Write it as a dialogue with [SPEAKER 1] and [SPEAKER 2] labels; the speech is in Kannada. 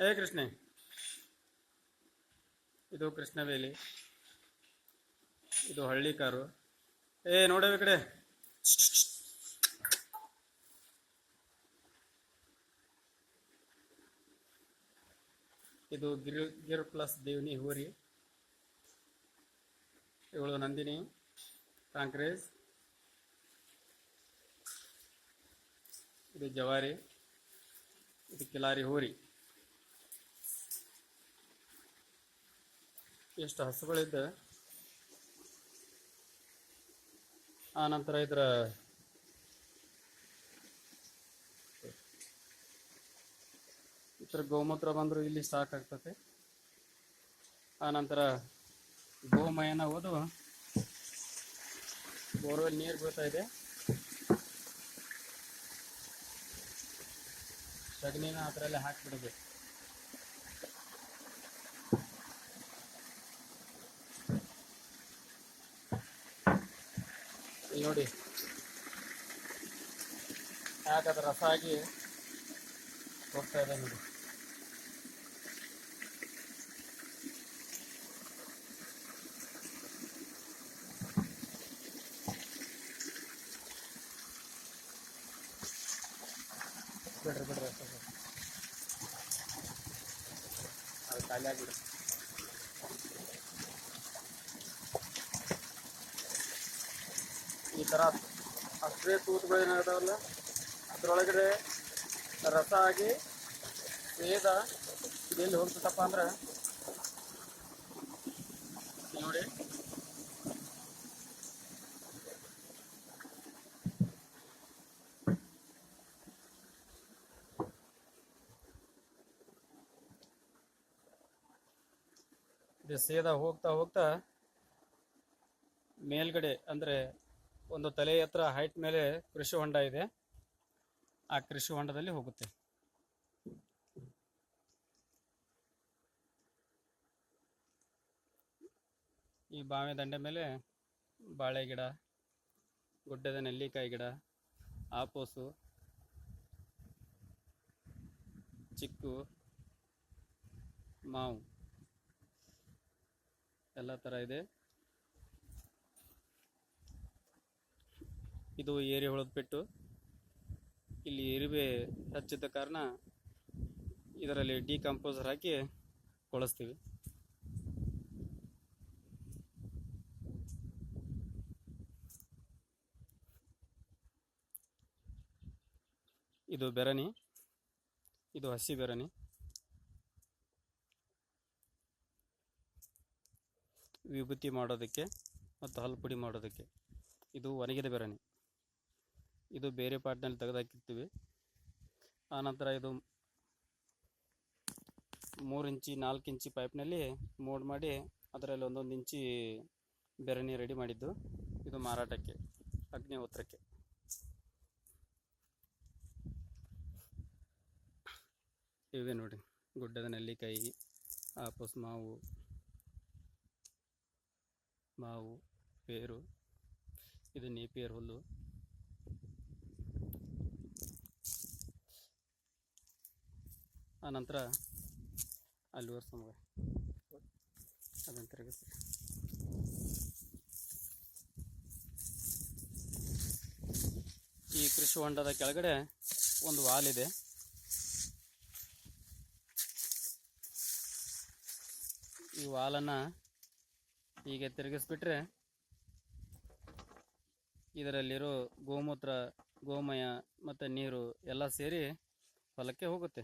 [SPEAKER 1] ಏ ಕೃಷ್ಣ. ಇದು ಕೃಷ್ಣವೇಲಿ ಇದು ಹಳ್ಳಿ ಕಾರು. ಏ, ನೋಡವ ಈ ಕಡೆ. ಇದು ಗಿರ್ ಗಿರ್ ಪ್ಲಸ್ ದೇವ್ನಿ ಹೋರಿ. ಇವಳು ನಂದಿನಿ, ಕಾಂಕ್ರೇಜ್. ಇದು ಜವಾರಿ. ಇದು ಕಿಲಾರಿ ಹೋರಿ. ಎಷ್ಟು ಹಸುಗಳಿದ್ದ ಆನಂತರ ನಂತರ ಇದರ ಇತರ ಗೋಮೂತ್ರ ಬಂದರೂ ಇಲ್ಲಿ ಸಾಕಾಗ್ತದೆ. ಆನಂತರ ಗೋಮಯನ ಓದು. ಬೋರ್ವೆಲ್ ನೀರು ಬೀಳ್ತಾ ಇದೆ. ಸಗಣಿನ ಅದರಲ್ಲೇ ಹಾಕಿಬಿಡಬೇಕು. ಇಲ್ಲಿ ನೋಡಿ. ಯಾಕದ ರಸ ಆಗಿ ಹೋಗ್ತಾ ಇದೆ ನೋಡಿ. ಬಿಡ್ರಿ ಬಿಡ್ರಿ ರಸ ಬಿಡ್ರಿ. ಅದು ಖಾಲಿ ಆಗಿಬಿಡ್ರಿ ಥರ ಅಷ್ಟೇ ತೂತುಗಳು ಅದರೊಳಗಡೆ ರಸ ಆಗಿ ವೇದ ಎಲ್ಲಿ ಹೋಗ್ತದಪ್ಪ ಅಂದ್ರೆ ನೋಡಿ. ಇದು ಸೇದ ಹೋಗ್ತಾ ಹೋಗ್ತಾ ಮೇಲ್ಗಡೆ ಅಂದ್ರೆ ಒಂದು ತಲೆ ಹತ್ರ ಹೈಟ್ ಮೇಲೆ ಕೃಷಿ ಹೊಂಡ ಇದೆ. ಆ ಕೃಷಿ ಹೊಂಡದಲ್ಲಿ ಹೋಗುತ್ತೆ. ಈ ಬಾವಿ ದಂಡೆ ಮೇಲೆ ಬಾಳೆ ಗಿಡ, ಗುಡ್ಡದ ನೆಲ್ಲಿಕಾಯಿ ಗಿಡ, ಆಪೋಸು, ಚಿಕ್ಕು, ಮಾವು, ಎಲ್ಲ ಥರ ಇದೆ. ಇದು ಏರಿ ಹೊಳದ ಪೆಟ್ಟು ಇಲ್ಲಿ ಇರುವೆ ಹಚ್ಚಿದ ಕಾರಣ ಇದರಲ್ಲಿ ಡಿಕಂಪೋಸರ್ ಹಾಕಿ ಕೊಳಿಸ್ತೀವಿ. ಇದು ಬೆರಣಿ. ಇದು ಹಸಿ ಬೆರಣಿ. ವಿಭೂತಿ ಮಾಡೋದಕ್ಕೆ ಮತ್ತು ಹಲ್ಲು ಪುಡಿ ಮಾಡೋದಕ್ಕೆ ಇದು ಒಣಗಿದ ಬೆರಣಿ. ಇದು ಬೇರೆ ಪಾರ್ಟ್ನಲ್ಲಿ ತೆಗೆದಾಕಿರ್ತೀವಿ. ಆನಂತರ ಇದು ಮೂರು ಇಂಚಿ, ನಾಲ್ಕು ಇಂಚಿ ಪೈಪ್ನಲ್ಲಿ ಮೋಡ್ ಮಾಡಿ ಅದರಲ್ಲಿ ಒಂದೊಂದು ಇಂಚಿ ಬೆರಣಿ ರೆಡಿ ಮಾಡಿದ್ದು. ಇದು ಮಾರಾಟಕ್ಕೆ ಅಗ್ನಿಹೋತ್ರಕ್ಕೆ ಇವೆ ನೋಡಿ, ಗುಡ್ಡದ ನೆಲ್ಲಿಕಾಯಿ, ಆಪಸ್ ಮಾವು ಮಾವು, ಪೇರು, ಇದು ನೇಪಿಯರ್ ಹುಲ್ಲು. ಆನಂತರ ಅಲ್ಲಿ ವರ್ಷ ಮಗ ಅದನ್ನು ತಿರುಗಿಸಿ. ಈ ಕೃಷಿ ಹೊಂಡದ ಕೆಳಗಡೆ ಒಂದು ವಾಲ್ ಇದೆ ಈ ವಾಲನ್ನು ಹೀಗೆ ತಿರುಗಿಸ್ಬಿಟ್ರೆ ಇದರಲ್ಲಿರೋ ಗೋಮೂತ್ರ, ಗೋಮಯ ಮತ್ತು ನೀರು ಎಲ್ಲ ಸೇರಿ ಹೊಲಕ್ಕೆ ಹೋಗುತ್ತೆ.